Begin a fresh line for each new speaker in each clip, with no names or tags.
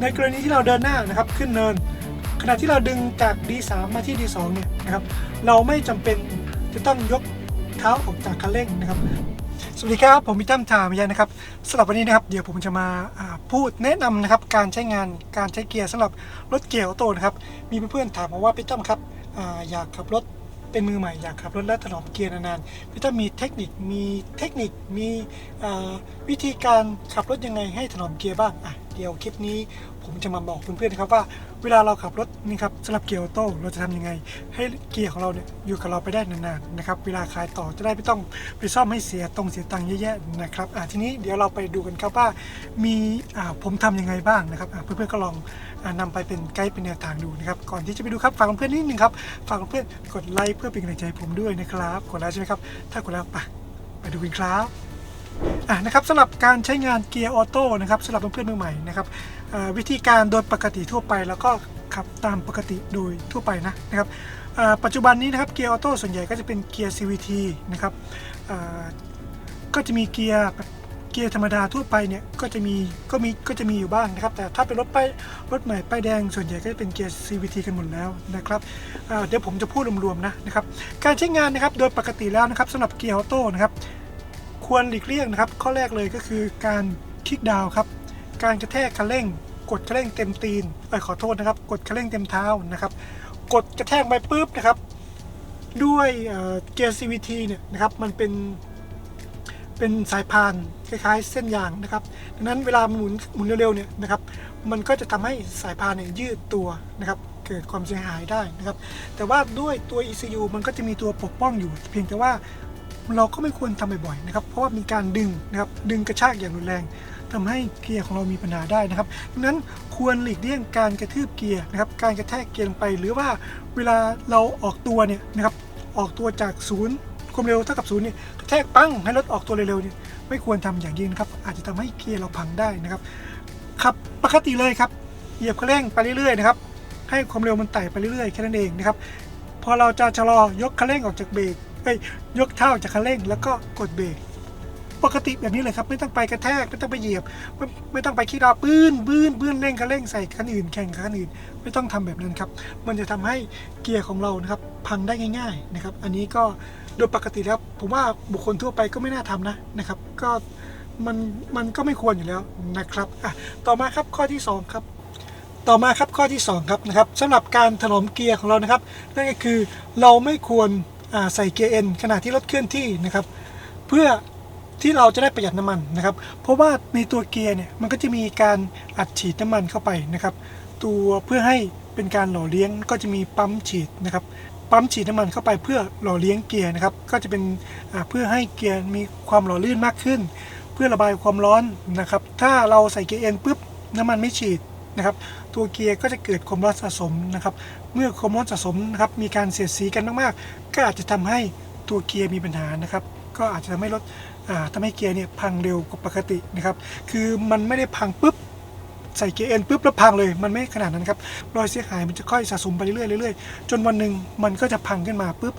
ในกรณีที่เราเดินหน้านะครับขึ้นเนิน ขณะที่เราดึงจาก D3 มาที่ D2 เนี่ยนะครับเราไม่จำเป็นจะต้องยกเท้าออกจากคันเร่งนะครับ สวัสดีครับ ผมพี่ตั้มทามยันนะครับสำหรับวันนี้นะครับ เดี๋ยวผมจะมาพูดแนะนำนะครับการใช้งานการใช้เกียร์สำหรับรถเกียร์ออโต้นะครับมีเพื่อนๆถามมาว่าพี่ตั้มครับออยากขับรถ เป็นมือใหม่อยากขับรถและถนอมเกียร์นานๆพี่ตั้มมีเทคนิคมีเทคนิคมีวิธีการขับรถยังไงให้ถนอมเกียร์บ้างอะเดี๋ยวคลิปนี้ผมจะมาบอกเพื่อนๆนะครับว่าเวลาเราขับรถนี่ครับสำหรับเกียร์ออโต้เราจะทำยังไง ให้เกียร์ของเราเนี่ยอยู่กับเราไปได้นานๆนะครับเวลาขายต่อจะได้ไม่ต้องไปซ่อมให้เสียตรงเสียตังค์เยอะแยะนะครับอะทีนี้เดี๋ยวเราไปดูกันครับว่ามีอ่าผมทำยังไงบ้างนะครับอะเพื่อนๆก็ลอง อ่านำไปเป็นไกด์เป็นแนวทางดูนะครับ ก่อนที่จะไปดูครับฝากเพื่อนนิดนึงครับ ฝากเพื่อนกดไลค์เพื่อเป็นกำลังใจผมด้วยนะครับ กดแล้วใช่ไหมครับ ถ้ากดแล้วไปไปดูกันครับอะนะครับสำหรับการใช้งานเกียร์ออโต้นะครับสำหรับเพื่อนมือใหม่นะครับวิธีการโดยปกติทั่วไปแล้วก็ขับตามปกติโดยทั่วไปนะนะครับปัจจุบันนี้นะครับเกียร์ออโต้ส่วนใหญ่ก็จะเป็นเกียร์ CVT นะครับก็จะมีเกียร์ เกียร์ธรรมดาทั่วไปเนี่ยก็จะมีก็มีก็จะมีอยู่บ้างนะครับ แต่ถ้าเป็นรถป้ายรถใหม่ป้ายแดงส่วนใหญ่ก็จะเป็นเกียร์ CVT กันหมดแล้วนะครับเดี๋ยวผมจะพูดรวมๆนะนะครับการใช้งานนะครับโดยปกติแล้วนะครับสำหรับเกียร์ออโต้นะครับควรหลีกเลี่ยงนะครับ ข้อแรกเลยก็คือการคลิกดาวครับการกระแทกคันเร่ง กดคันเร่งเต็มตีนเออขอโทษนะครับ กดคันเร่งเต็มเท้านะครับกดกระแทกไปปุ๊บนะครับ ด้วยเเกียร์ CVT เนี่ยนะครับมันเป็น เป็นสายพานคล้ายๆ เส้นยางนะครับ ดังนั้นเวลามันหมุนหมุนเร็วๆเนี่ยนะครับ มันก็จะทำให้สายพานเนี่ยยืดตัวนะครับ เกิดความเสียหายได้นะครับ แต่ว่าด้วยตัว ECU มันก็จะมีตัวปกป้องอยู่ เพียงแต่ว่าเราก็ไม่ควรทำบ่อยๆนะครับ เพราะว่ามีการดึงนะครับ ดึงกระชากอย่างรุนแรงทำให้เกียร์ของเรามีปัญหาได้นะครับ ดังนั้นควรหลีกเลี่ยงการกระทืบเกียร์นะครับ การกระแทกเกียร์ลงไป หรือว่าเวลาเราออกตัวเนี่ยนะครับ ออกตัวจากศูนย์ ความเร็วเท่ากับศูนย์เนี่ยกระแทกปั้งให้รถออกตัวเร็วๆเนี่ยไม่ควรทำอย่างยิ่งนะครับ อาจจะทำให้เกียร์เราพังได้นะครับขับปกติเลยครับเหยียบคันเร่งไปเรื่อยๆนะครับให้ความเร็วมันไต่ไปเรื่อยๆแค่นั้นเองนะครับพอเราจะชะลอยกคันเร่งออกจากเบรกเอ้ยยกเท้าจากคันเร่งแล้วก็กดเบรกปกติแบบนี้เลยครับไม่ต้องไปกระแทกไม่ต้องไปเหยียบ ไม่ไม่ต้องไปขี้ดาปื้นปื้นปื้นเร่งคันเร่งใส่คันอื่นแข่งคันอื่น ไม่ต้องทำแบบนั้นครับ มันจะทำให้เกียร์ของเรานะครับ พังได้ง่าย ๆนะครับ อันนี้ก็โดยปกติแล้วผมว่าบุคคลทั่วไปก็ไม่น่าทำนะนะครับ ก็มันมันก็ไม่ควรอยู่แล้วนะครับอะต่อมาครับข้อที่สองครับ ต่อมาครับข้อที่ 2 ครับนะครับสำหรับการถนอมเกียร์ของเรานะครับนั่นก็คือเราไม่ควรใส่เกียร์เอ็นขณะที่รถเคลื่อนที่นะครับ เพื่อที่เราจะได้ประหยัดน้ำมันนะครับ เพราะว่าในตัวเกียร์เนี่ยมันก็จะมีการอัดฉีดน้ำมันเข้าไปนะครับ ตัวเพื่อให้เป็นการหล่อเลี้ยงก็จะมีปั๊มฉีดนะครับ ปั๊มฉีดน้ำมันเข้าไปเพื่อหล่อเลี้ยงเกียร์นะครับ ก็จะเป็นเพื่อให้เกียร์มีความหล่อลื่นมากขึ้น เพื่อระบายความร้อนนะครับ ถ้าเราใส่เกียร์เอ็นปุ๊บน้ำมันไม่ฉีดนะครับ ตัวเกียร์ก็จะเกิดความร้อนสะสมนะครับ เมื่อความร้อนสะสมนะครับมีการเสียดสีกันมากๆ ก็อาจจะทำให้ตัวเกียร์มีปัญหานะครับ ก็อาจจะทำให้รถอ่าทำให้เกียร์เนี่ยพังเร็วกว่าปกตินะครับ คือมันไม่ได้พังปุ๊บ ใส่เกียร์เอ็นปุ๊บแล้วพังเลยมันไม่ขนาดนั้นครับรอยเสียหายมันจะค่อยสะสมไปเรื่อยๆเรื่อยๆจนวันหนึ่งมันก็จะพังขึ้นมาปุ๊บ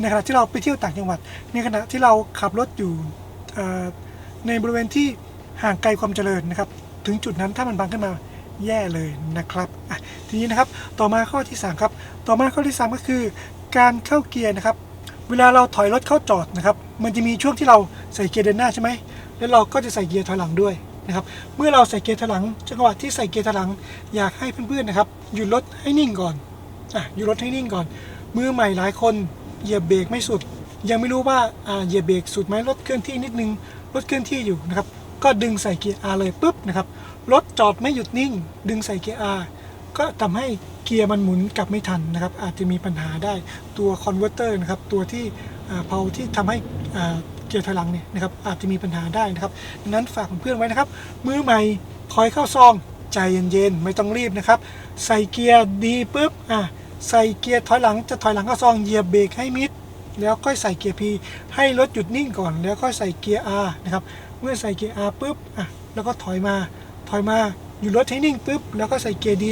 ในขณะที่เราไปเที่ยวต่างจังหวัด ในขณะที่เราขับรถอยู่ในบริเวณที่ห่างไกลความเจริญนะครับ ถึงจุดนั้นถ้ามันพังขึ้นมาแย่เลยนะครับทีนี้นะครับต่อมาข้อที่ 3 ครับ ต่อมาข้อที่ 3 ก็คือ การเข้าเกียร์นะครับเวลาเราถอยรถเข้าจอดนะครับ มันจะมีช่วงที่เราใส่เกียร์เดินหน้าใช่ไหม แล้วเราก็จะใส่เกียร์ถอยหลังด้วย นะครับเมื่อเราใส่เกียร์ถอยหลังจังหวะที่ใส่เกียร์ถอยหลังอยากให้เพื่อนๆนะครับหยุดรถให้นิ่งก่อนอะหยุดรถให้นิ่งก่อน มือใหม่หลายคนเหยียบเบรกไม่สุด ยังไม่รู้ว่าอ่าเหยียบเบรกสุดไหมรถเคลื่อนที่นิดนึงรถเคลื่อนที่อยู่นะครับก็ดึงใส่เกียร์ R เลยปุ๊บนะครับรถจอดไม่หยุดนิ่ง ดึงใส่เกียร์ R ก็ทำให้เกียร์มันหมุนกลับไม่ทันนะครับอาจจะมีปัญหาได้ตัวคอนเวอร์เตอร์นะครับตัวที่เพาที่ทำให้ เกียร์ถอยหลังเนี่ยนะครับอาจจะมีปัญหาได้นะครับดังนั้นฝากเพื่อนๆไว้นะครับ มือใหม่ถอยเข้าซอง ใจเย็นๆ ไม่ต้องรีบนะครับ ใส่เกียร์ดีปุ๊บอะใส่เกียร์ถอยหลังจะถอยหลังเข้าซองเหยียบเบรกให้มิด แล้วค่อยใส่เกียร์ P ให้รถหยุดนิ่งก่อน แล้วค่อยใส่เกียร์ R นะครับเมื่อใส่เกียร์ R ปุ๊บอะแล้วก็ถอยมาถอยมาหยุดรถให้นิ่งปุ๊บแล้วก็ใส่เกียร์ D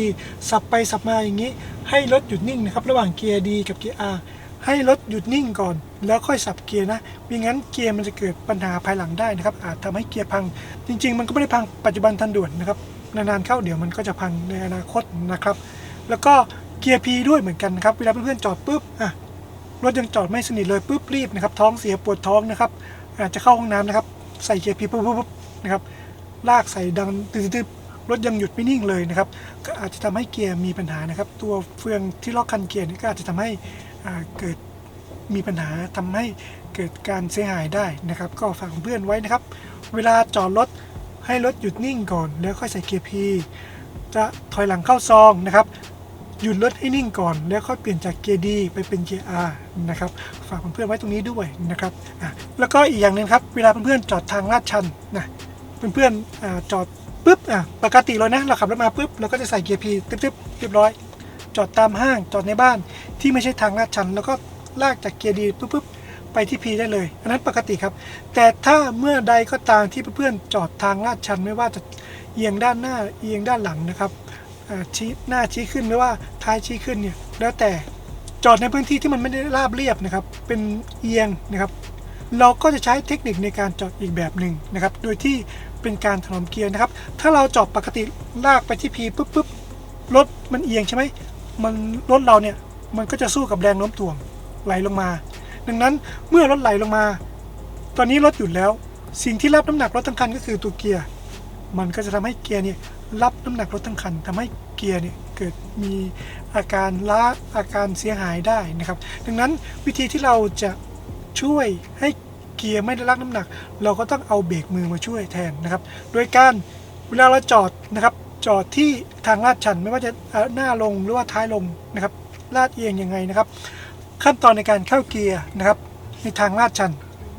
สับไปสับมาอย่างนี้ ให้รถหยุดนิ่งนะครับระหว่างเกียร์ D กับเกียร์ R ให้รถหยุดนิ่งก่อน แล้วค่อยสับเกียร์นะไม่งั้นเกียร์มันจะเกิดปัญหาภายหลังได้นะครับ อาจทำให้เกียร์พัง จริง ๆ มันก็ไม่ได้พังปัจจุบันทันด่วนนะครับ นานๆเข้าเดี๋ยวมันก็จะพังในอนาคตนะครับ แล้วก็เกียร์ P ด้วยเหมือนกันนะครับ เวลาเพื่อนๆจอดปุ๊บอะรถยังจอดไม่สนิทเลยปุ๊บรีบนะครับ ท้องเสียปวดท้องนะครับ อาจจะเข้าห้องน้ำนะครับ ใส่เกียร์ P ปุ๊บปุ๊บปุ๊บนะครับ ลากใส่ดังตึ๊บๆรถยังหยุดไม่นิ่งเลยนะครับ ก็อาจจะทำให้เกียร์มีปัญหานะครับ ตัวเฟืองที่ล็อกคันเกียร์นี่ก็อาจจะทำให้ เกิดมีปัญหาทำให้เกิดการเสียหายได้นะครับ ก็ฝากเพื่อนไว้นะครับ เวลาจอดรถให้รถหยุดนิ่งก่อนแล้วค่อยใส่เกียร์ P จะถอยหลังเข้าซองนะครับหยุดรถให้นิ่งก่อนแล้วค่อยเปลี่ยนจากเกียร์ D ไปเป็นเกียร์ R นะครับฝากเพื่อนๆไว้ตรงนี้ด้วยนะครับอะแล้วก็อีกอย่างหนึ่งครับเวลาเพื่อนๆจอดทางลาดชันนะเพื่อนๆอจอดปุ๊บอะปกติเลยนะเราขับรถมาปุ๊บเราก็จะใส่เกียร์ P ตึ๊บๆเรียบร้อย จอดตามห้างจอดในบ้านที่ไม่ใช่ทางลาดชัน แล้วก็ลากจากเกียร์ D ปุ๊บปุ๊บไปที่ P ได้เลย อันนั้นปกติครับ แต่ถ้าเมื่อใดก็ตามที่เพื่อนๆจอดทางลาดชันไม่ว่าจะเอียงด้านหน้าเอียงด้านหลังนะครับชี้หน้าชี้ขึ้นไม่ว่าท้ายชี้ขึ้นเนี่ยแล้วแต่จอดในพื้นที่ที่มันไม่ได้ราบเรียบนะครับ เป็นเอียงนะครับ เราก็จะใช้เทคนิคในการจอดอีกแบบหนึ่งนะครับ โดยที่เป็นการถนอมเกียร์นะครับ ถ้าเราจอดปกติลากไปที่พีปุ๊บปุ๊บรถมันเอียงใช่ไหม มันรถเราเนี่ยมันก็จะสู้กับแรงโน้มถ่วงไหลลงมา ดังนั้นเมื่อรถไหลลงมา ตอนนี้รถหยุดแล้ว สิ่งที่รับน้ำหนักรถทั้งคันก็คือตัวเกียร์ มันก็จะทำให้เกียร์เนี่ยรับน้ำหนักรถทั้งคันทำให้เกียร์เนี่ยเกิดมีอาการล้าอาการเสียหายได้นะครับ ดังนั้นวิธีที่เราจะช่วยให้เกียร์ไม่ได้รับน้ำหนัก เราก็ต้องเอาเบรกมือมาช่วยแทนนะครับ โดยการเวลาเราจอดนะครับ จอดที่ทางลาดชันไม่ว่าจะหน้าลงหรือว่าท้ายลงนะครับลาดเอียงยังไงนะครับ ขั้นตอนในการเข้าเกียร์นะครับในทางลาดชัน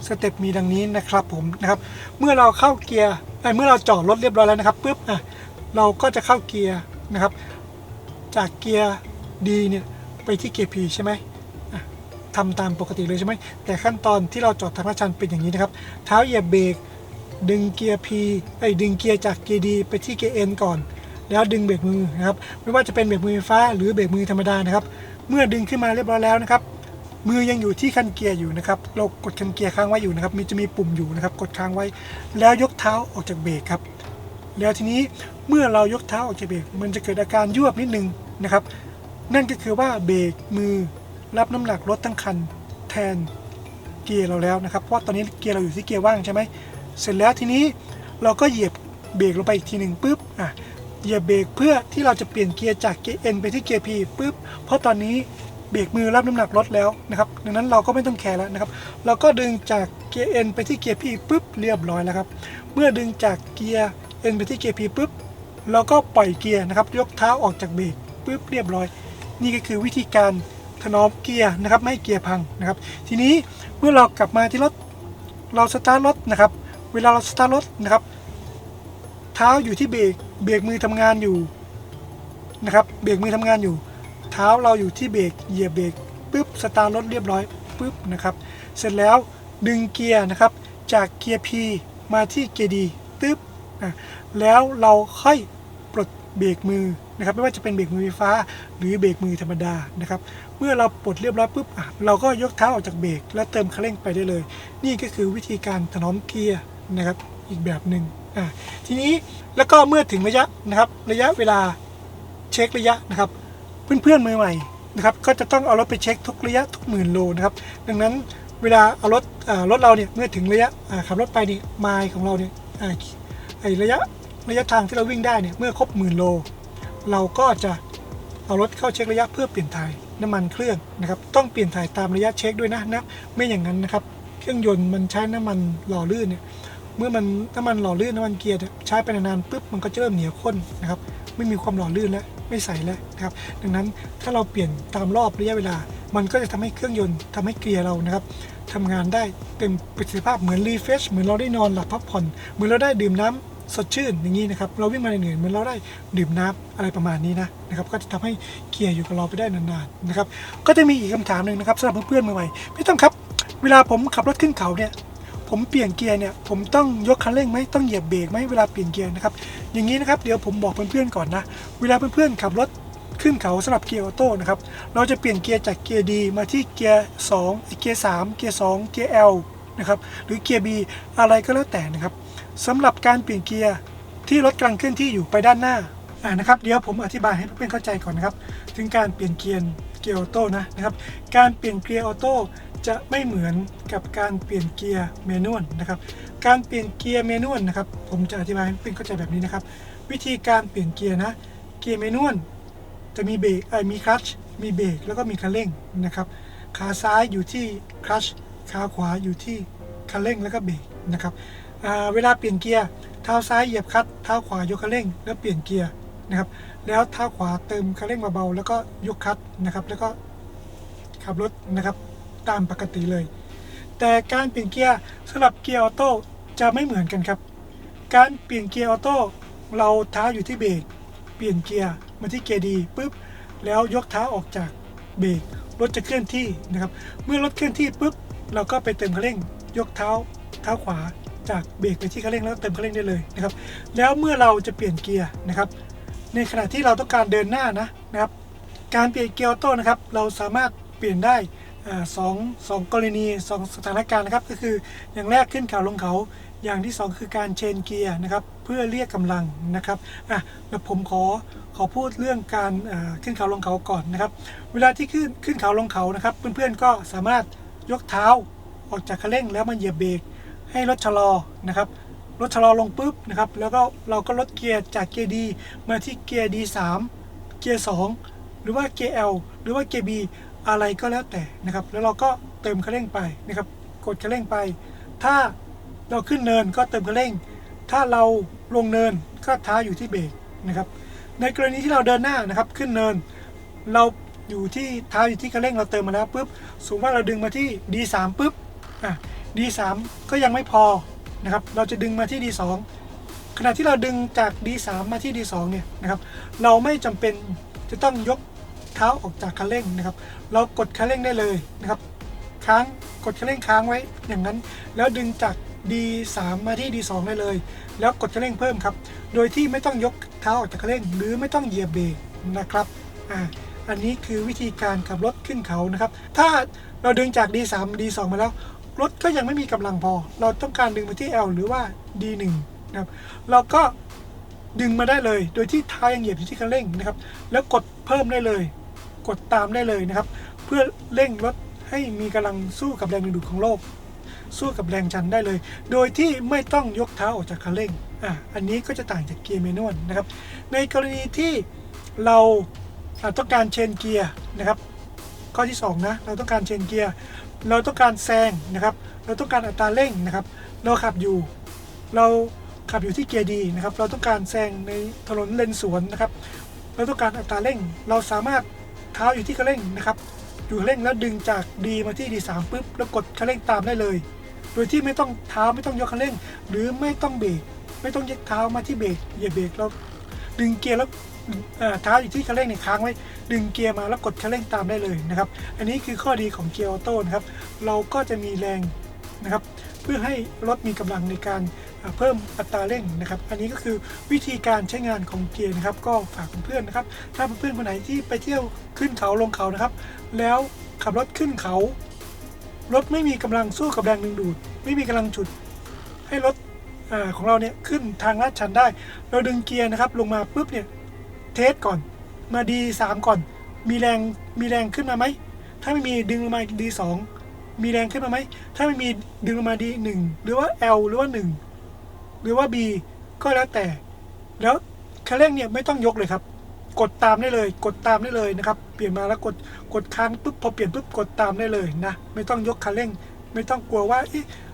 สเต็ปมีดังนี้นะครับผมนะครับ เมื่อเราเข้าเกียร์เอ้ยเมื่อเราจอดรถเรียบร้อยแล้วนะครับปุ๊บอะเราก็จะเข้าเกียร์นะครับ จากเกียร์ดีเนี่ยไปที่เกียร์ P ใช่ไหมอะทำตามปกติเลยใช่ไหมแต่ขั้นตอนที่เราจอดทางลาดชันเป็นอย่างนี้นะครับ เท้าเหยียบเบรกดึงเกียร์ P ไอ้ดึงเกียร์จากเกียร์ดีไปที่เกียร์ N ก่อน แล้วดึงเบรกมือนะครับไม่ว่าจะเป็นเบรกมือไฟฟ้าหรือเบรกมือธรรมดานะครับ เมื่อดึงขึ้นมาเรียบร้อยแล้วนะครับมือยังอยู่ที่คันเกียร์อยู่นะครับ เรากดคันเกียร์ค้างไว้อยู่นะครับ มีจะมีปุ่มอยู่นะครับ กดค้างไว้ แล้วยกเท้าออกจากเบรกครับ แล้วทีนี้เมื่อเรายกเท้าออกจากเบรก มันจะเกิดอาการยวบนิดนึงนะครับ นั่นก็คือว่าเบรกมือรับน้ำหนักรถทั้งคันแทนเกียร์เราแล้วนะครับ เพราะตอนนี้เกียร์เราอยู่ที่เกียร์ว่างใช่ไหม เสร็จแล้วทีนี้เราก็เหยียบเบรกลงไปอีกทีหนึ่งปุ๊บ อะ เหยียบเบรกเพื่อที่เราจะเปลี่ยนเกียร์จากเกียร์ N ไปที่เกียร์ P ปุ๊บเพราะตอนนี้เบรกมือรับน้ำหนักรถแล้วนะครับดังนั้นเราก็ไม่ต้องแคร์แล้วนะครับ เราก็ดึงจากเกียร์ N ไปที่เกียร์ P ปุ๊บเรียบร้อยแล้วครับ เมื่อดึงจากเกียร์ N ไปที่เกียร์ P ปุ๊บเราก็ปล่อยเกียร์นะครับยกเท้าออกจากเบรกปุ๊บเรียบร้อย นี่ก็คือวิธีการถนอมเกียร์นะครับไม่เกียร์พังนะครับ ทีนี้เมื่อเรากลับมาที่รถเราสตาร์ทรถนะครับ เวลาเราสตาร์ทรถนะครับ เท้าอยู่ที่เบรก เบรกมือทำงานอยู่นะครับเบรกมือทำงานอยู่ เท้าเราอยู่ที่เบรกเหยียบเบรกปุ๊บสตาร์ทรถเรียบร้อยปุ๊บนะครับ เสร็จแล้วดึงเกียร์นะครับ จากเกียร์ P มาที่เกียร์ D ตึ๊บอะแล้วเราค่อยปลดเบรกมือนะครับ ไม่ว่าจะเป็นเบรกมือไฟฟ้า หรือเบรกมือธรรมดานะครับ เมื่อเราปลดเรียบร้อยปุ๊บเราก็ยกเท้าออกจากเบรกแล้วเติมคันเร่งไปได้เลย นี่ก็คือวิธีการถนอมเกียร์นะครับอีกแบบหนึ่ง ทีนี้แล้วก็เมื่อถึงระยะนะครับ ระยะเวลาเช็คระยะนะครับ เพื่อนๆมือใหม่นะครับก็จะต้องเอารถไปเช็คทุกระยะทุกหมื่นโลนะครับ ดังนั้นเวลาเอารถรถเราเนี่ยเมื่อถึงระยะขับรถไปนี่ไมล์ของเราเนี่ยไอระยะระยะทางที่เราวิ่งได้เนี่ยเมื่อครบหมื่นโล เราก็จะเอารถเข้าเช็คระยะเพื่อเปลี่ยนถ่ายน้ำมันเครื่องนะครับต้องเปลี่ยนถ่ายตามระยะเช็คด้วยนะนะไม่อย่างนั้นนะครับ เครื่องยนต์มันใช้น้ำมันหล่อลื่นเนี่ย เมื่อมันน้ำมันหล่อลื่นน้ำมันเกียร์ใช้ไปนานๆปุ๊บมันก็จะเริ่มเหนียวข้นนะครับไม่มีความหล่อลื่นแล้วไม่ใสแล้วนะครับดังนั้นถ้าเราเปลี่ยนตามรอบระยะเวลา มันก็จะทำให้เครื่องยนต์ทำให้เกียร์เรานะครับทำงานได้เต็มประสิทธิภาพเหมือนรีเฟชเหมือนเราได้นอนหลับพักผ่อนเหมือนเราได้ดื่มน้ำสดชื่นอย่างนี้นะครับเราวิ่งมาเหนื่อยเหมือนเราได้ดื่มน้ำอะไรประมาณนี้นะนะครับก็จะทำให้เกียร์อยู่กับเราไปได้นานๆนะครับก็จะมีอีกคำถามหนึ่งนะครับสำหรับเพื่อนๆมือใหม่พี่ตั้มครับ เวลาผมขับรถขึ้นเขาเนี่ย ผมเปลี่ยนเกียร์เนี่ยผมต้องยกคันเร่งไหมต้องเหยียบเบรกไหมเวลาเปลี่ยนเกียร์นะครับอย่างนี้นะครับเดี๋ยวผมบอกเพื่อนๆก่อนนะเวลาเพื่อนๆขับรถขึ้นเขาสำหรับเกียร์ออโต้นะครับเราจะเปลี่ยนเกียร์จากเกียร์ดีมาที่เกียร์2เกียร์3เกียร์2เกียร์ L นะครับหรือเกียร์ B อะไรก็แล้วแต่นะครับสำหรับการเปลี่ยนเกียร์ที่รถกำลังเคลื่อนที่อยู่ไปด้านหน้าอ่านะครับเดี๋ยวผมอธิบายให้เพื่อนๆเข้าใจก่อนนะครับถึงการเปลี่ยนเกียร์เกียร์ออโต้นะนะครับการเปลี่ยนเกียร์ออโต้ จะไม่เหมือนกับการเปลี่ยนเกียร์แมนนวลนะครับ การเปลี่ยนเกียร์แมนนวลนะครับ ผมจะอธิบายให้เพื่อนเข้าใจแบบนี้นะครับ วิธีการเปลี่ยนเกียร์นะ เกียร์แมนนวลจะมีเบรกไอ้ยมีคลัตช์มีเบรกแล้วก็มีคันเร่งนะครับ ขาซ้ายอยู่ที่คลัตช์ขาขวาอยู่ที่คันเร่งแล้วก็เบรกนะครับเวลาเปลี่ยนเกียร์เท้าซ้ายเหยียบคลัตช์เท้าขวายกคันเร่ง แล้วเปลี่ยนเกียร์นะครับ แล้วเท้าขวาเติมคันเร่งเบาๆแล้วก็ยกคลัตช์นะครับ แล้วก็ขับรถนะครับ ตามปกติเลย แต่การเปลี่ยนเกียร์สำหรับเกียร์ออโต้จะไม่เหมือนกันครับ การเปลี่ยนเกียร์ออโต้เราเท้าอยู่ที่เบรกเปลี่ยนเกียร์มาที่เกียร์ดีปุ๊บแล้วยกเท้าออกจากเบรกรถจะเคลื่อนที่นะครับ เมื่อรถเคลื่อนที่ปุ๊บเราก็ไปเติมคันเร่ง ยกเท้าเท้าขวาจากเบรกไปที่คันเร่งแล้วเติมคันเร่งได้เลยนะครับ แล้วเมื่อเราจะเปลี่ยนเกียร์นะครับ ในขณะที่เราต้องการเดินหน้านะนะครับ การเปลี่ยนเกียร์ออโต้นะครับ เราสามารถเปลี่ยนได้ สองสองกรณีสองสถานการณ์นะครับก็คืออย่างแรกขึ้นเขาลงเขาอย่างที่สองคือการเชนเกียร์นะครับเพื่อเรียกกำลังนะครับอะแล้วผมขอขอพูดเรื่องการขึ้นเขาลงเขาก่อนนะครับ เวลาที่ขึ้นขึ้นเขาลงเขานะครับ เพื่อนๆก็สามารถยกเท้าออกจากคันเร่งแล้วมันเหยียบเบรกให้รถชะลอนะครับรถชะลอลงปุ๊บนะครับแล้วก็เราก็ลดเกียร์จากเกียร์ดีมาที่เกียร์ดีสามเกียร์สองหรือว่าเกียร์ L หรือว่าเกียร์ B อะไรก็แล้วแต่นะครับ แล้วเราก็เติมคันเร่งไปนะครับ กดคันเร่งไป ถ้าเราขึ้นเนินก็เติมคันเร่ง ถ้าเราลงเนินก็เท้าอยู่ที่เบรกนะครับ ในกรณีที่เราเดินหน้านะครับ ขึ้นเนิน เราอยู่ที่เท้าอยู่ที่คันเร่งเราเติมมาแล้วปุ๊บสมมติว่าเราดึงมาที่ D3 ปุ๊บอะ D3 ก็ยังไม่พอนะครับ เราจะดึงมาที่ D2 ขณะที่เราดึงจาก D3 มาที่ D2 เนี่ยนะครับ เราไม่จำเป็นจะต้องยก เท้าออกจากคันเร่งนะครับ เรากดคันเร่งได้เลยนะครับ ค้างกดคันเร่งค้างไว้อย่างนั้น แล้วดึงจาก D3 มาที่ D2 ได้เลย แล้วกดคันเร่งเพิ่มครับ โดยที่ไม่ต้องยกเท้าออกจากคันเร่ง หรือไม่ต้องเหยียบเบรกนะครับอ่าอันนี้คือวิธีการขับรถขึ้นเขานะครับ ถ้าเราดึงจาก D3 D2 มาแล้ว รถก็ยังไม่มีกำลังพอ เราต้องการดึงไปที่ L หรือว่า D1 นะครับ เราก็ดึงมาได้เลย โดยที่ท้ายยังเหยียบอยู่ที่คันเร่งนะครับ แล้วกดเพิ่มได้เลย กดตามได้เลยนะครับ เพื่อเร่งรถให้มีกำลังสู้กับแรงดึงดูดของโลก สู้กับแรงชันได้เลย โดยที่ไม่ต้องยกเท้าออกจากคันเร่งอะอันนี้ก็จะต่างจากเกียร์แมนนวลนะครับ ในกรณีที่เราต้องการเชนเกียร์นะครับ ข้อที่2นะเราต้องการเชนเกียร์เราต้องการแซงนะครับ เราต้องการอัตราเร่งนะครับ เราขับอยู่ เราขับอยู่ที่เกียร์ดีนะครับ เราต้องการแซงในถนนเลนสวนนะครับ เราต้องการอัตราเร่ง เราสามารถ เท้าอยู่ที่คันเร่งนะครับอยู่คันเร่งแล้วดึงจากดีมาที่ดีสามปุ๊บแล้วกดคันเร่งตามได้เลย โดยที่ไม่ต้องเท้าไม่ต้องยกคันเร่ง หรือไม่ต้องเบรกไม่ต้องยกเท้ามาที่เบรกอย่าเบรกเราดึงเกียร์แล้วเท้าอยู่ที่คันเร่งเนี่ยค้างไว้ ดึงเกียร์มาแล้วกดคันเร่งตามได้เลยนะครับ อันนี้คือข้อดีของเกียร์ออโต้นะครับ เราก็จะมีแรงนะครับ เพื่อให้รถมีกำลังในการเพิ่มอัตราเร่งนะครับ อันนี้ก็คือวิธีการใช้งานของเกียร์นะครับ ก็ฝากเพื่อนๆนะครับ ถ้าเพื่อนๆคนไหนที่ไปเที่ยวขึ้นเขาลงเขานะครับ แล้วขับรถขึ้นเขา รถไม่มีกำลังสู้กับแรงดึงดูด ไม่มีกำลังฉุดให้รถอของเราเนี่ยขึ้นทางลาดชันได้ เราดึงเกียร์นะครับ ลงมาปุ๊บเนี่ยเทสก่อนมาดีสามก่อน มีแรงมีแรงขึ้นมาไหมถ้าไม่มีดึงลงมาดีสอง มีแรงขึ้นมาไหม ถ้าไม่มีดึงลงมาดีหนึ่งหรือว่า L หรือว่าหนึ่งหรือว่า B ก็แล้วแต่ แล้วคันเร่งเนี่ยไม่ต้องยกเลยครับ กดตามได้เลย กดตามได้เลยนะครับ เปลี่ยนมาแล้วกดกดค้างปุ๊บพอเปลี่ยนปุ๊บกดตามได้เลยนะ ไม่ต้องยกคันเร่ง ไม่ต้องกลัวว่าอ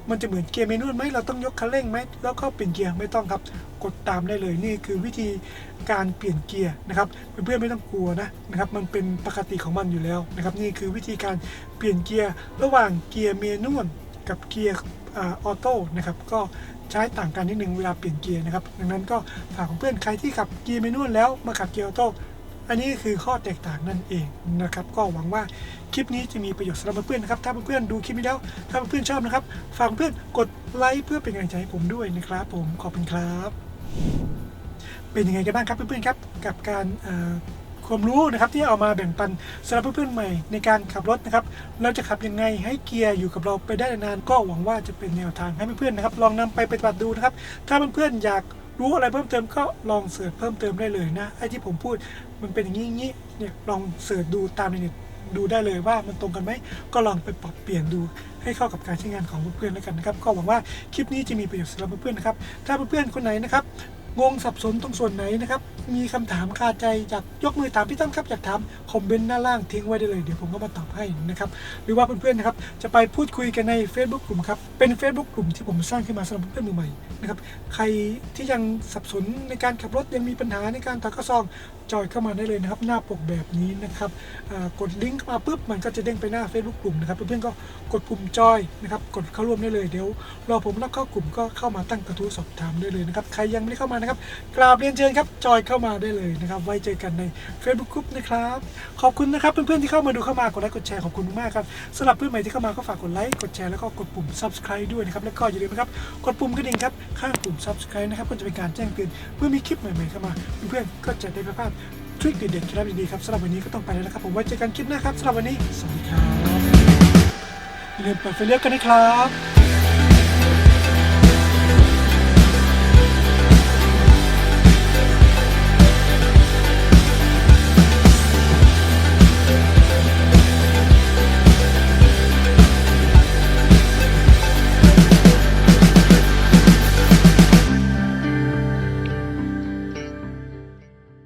มันจะเหมือนเกียร์เมนูนไหมเราต้องยกคันเร่งไหมแล้วก็เปลี่ยนเกียร์ไม่ต้องครับกดตามได้เลยนี่คือวิธีการเปลี่ยนเกียร์นะครับเพื่อนๆไม่ต้องกลัวนะนะครับมันเป็นปกติของมันอยู่แล้วนะครับนี่คือวิธีการเปลี่ยนเกียร์ระหว่างเกียร์เมนูนกับเกียร์ออโต้นะครับก็ใช้ต่างกันนิดนึงเวลาเปลี่ยนเกียร์นะครับดังนั้นก็ฝากเพื่อนใครที่ขับเกียร์เมนูนแล้วมาขับเกียร์ออโต้ อันนี้คือข้อแตกต่างนั่นเองนะครับ ก็หวังว่าคลิปนี้จะมีประโยชน์สำหรับเพื่อนๆนะครับ ถ้าเพื่อนๆดูคลิปนี้แล้ว ถ้าเพื่อนๆชอบนะครับ ฝากเพื่อนกดไลค์เพื่อเป็นกำลังใจให้ผมด้วยนะครับ ผม ขอบคุณครับ เป็นยังไงกันบ้างครับเพื่อนๆครับ กับการความรู้นะครับที่เอามาแบ่งปันสำหรับเพื่อนๆใหม่ในการขับรถนะครับ เราจะขับยังไงให้เกียร์อยู่กับเราไปได้นานก็หวังว่าจะเป็นแนวทางให้เพื่อนๆนะครับ ลองนำไปปฏิบัติดูนะครับ ถ้าเพื่อนๆอยากรู้อะไรเพิ่มเติมก็ลองเสิร์ชเพิ่มเติมได้เลยนะไอ้ที่ผมพูด มันเป็นอย่างนี้อย่างนี้เนี่ยลองเสิร์ชดูตามในเน็ตดูได้เลยว่ามันตรงกันไหมก็ลองไปปรับเปลี่ยนดูให้เข้ากับการใช้งานของเพื่อนๆแล้วกันนะครับ ก็หวังว่าคลิปนี้จะมีประโยชน์สำหรับเพื่อนๆนะครับ ถ้าเพื่อนๆคนไหนนะครับ งงสับสนตรงส่วนไหนนะครับ มีคำถามคาใจอยากยกมือถามพี่ตั้มครับอยากถามคอมเมนต์หน้าล่างทิ้งไว้ได้เลยเดี๋ยวผมก็มาตอบให้นะครับ หรือว่าเพื่อนๆนะครับจะไปพูดคุยกันใน Facebook กลุ่มครับ เป็น Facebook กลุ่มที่ผมสร้างขึ้นมาสำหรับเพื่อนมือใหม่นะครับ ใครที่ยังสับสนในการขับรถยังมีปัญหาในการถอดกระซองจอยเข้ามาได้เลยนะครับ หน้าปกแบบนี้นะครับกดลิงก์มาปุ๊บมันก็จะเด้งไปหน้า Facebook กลุ่มนะครับเพื่อนๆก็กดปุ่มจอยนะครับกดเข้าร่วมได้เลยเดี๋ยวรอผมรับเข้ากลุ่มก็เข้ามาตั้งกระทู้สอบถามได้เลยนะครับใครยังไม่ได้เข้ามานะครับ กราบเรียนเชิญครับ จอยเข้ามาได้เลยนะครับ ไว้เจอกันใน Facebook กลุ่มนะครับ ขอบคุณนะครับเพื่อนๆที่เข้ามาดูเข้ามากดไลค์กดแชร์ขอบคุณมากครับสำหรับเพื่อนใหม่ที่เข้ามาก็ฝากกดไลค์กดแชร์แล้วก็กดปุ่ม subscribe ด้วยนะครับแล้วก็อย่าลืมนะครับกดปุ่มกระดิ่งครับข้างปุ่ม subscribe นะครับก็จะเป็นการแจ้งเตือนเมื่อมีคลิปใหม่ๆเข้ามาเพื่อนๆก็จะได้ไม่พลาดทริคเด็ดๆเคล็ดลับดีๆครับสำหรับวันนี้ก็ต้องไปแล้วนะครับผมไว้เจอกันคลิปหน้าครับสำหรับวันนี้สวัสดีครับอย่าลืมเปิดไฟเลี้ยวกันนะครับ